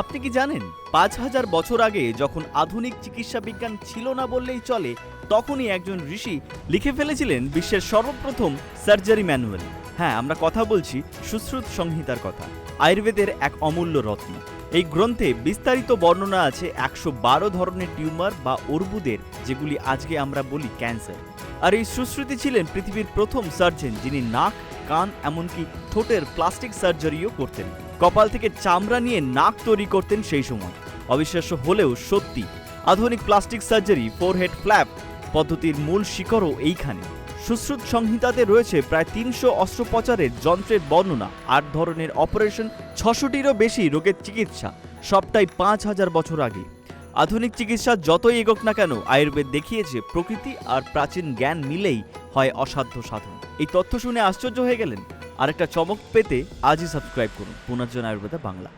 আপনি কি জানেন, পাঁচ হাজার বছর আগে যখন আধুনিক চিকিৎসা বিজ্ঞান ছিল না বললেই চলে, তখনই একজন ঋষি লিখে ফেলেছিলেন বিশ্বের সর্বপ্রথম সার্জারি ম্যানুয়াল। হ্যাঁ আমরা কথা বলছি সুশ্রুত সংহিতার কথা। আয়ুর্বেদের এক অমূল্য রত্ন। এই গ্রন্থে বিস্তারিত বর্ণনা আছে একশো বারো ধরনের টিউমার বা অর্বুদের, যেগুলি আজকে আমরা বলি ক্যান্সার। আর এই সুশ্রুতি ছিলেন পৃথিবীর প্রথম সার্জন, যিনি নাক, কান, এমনকি ঠোঁটের প্লাস্টিক সার্জারিও করতেন। কপাল থেকে চামড়া নিয়ে নাক তৈরি করতেন সেই সময়। অবিশ্বাস্য হলেও সত্যি, আধুনিক প্লাস্টিক সার্জারি, ফোরহেড ফ্ল্যাপ পদ্ধতির মূল শিকড়ও এইখানে। সুশ্রুত সংহিতাতে রয়েছে প্রায় তিনশো অস্ত্রোপচারের যন্ত্রের বর্ণনা, আট ধরনের অপারেশন, ছশোটিরও বেশি রোগের চিকিৎসা, সবটাই পাঁচ হাজার বছর আগে। আধুনিক চিকিৎসা যতই এগোক না কেন, আয়ুর্বেদ দেখিয়েছে প্রকৃতি আর প্রাচীন জ্ঞান মিলেই হয় অসাধ্য সাধন। এই তথ্য শুনে আশ্চর্য হয়ে গেলেন আরেকটা চমক পেতে আজই সাবস্ক্রাইব করুন। পুনর্জন আয়ুর্বেদা বাংলা।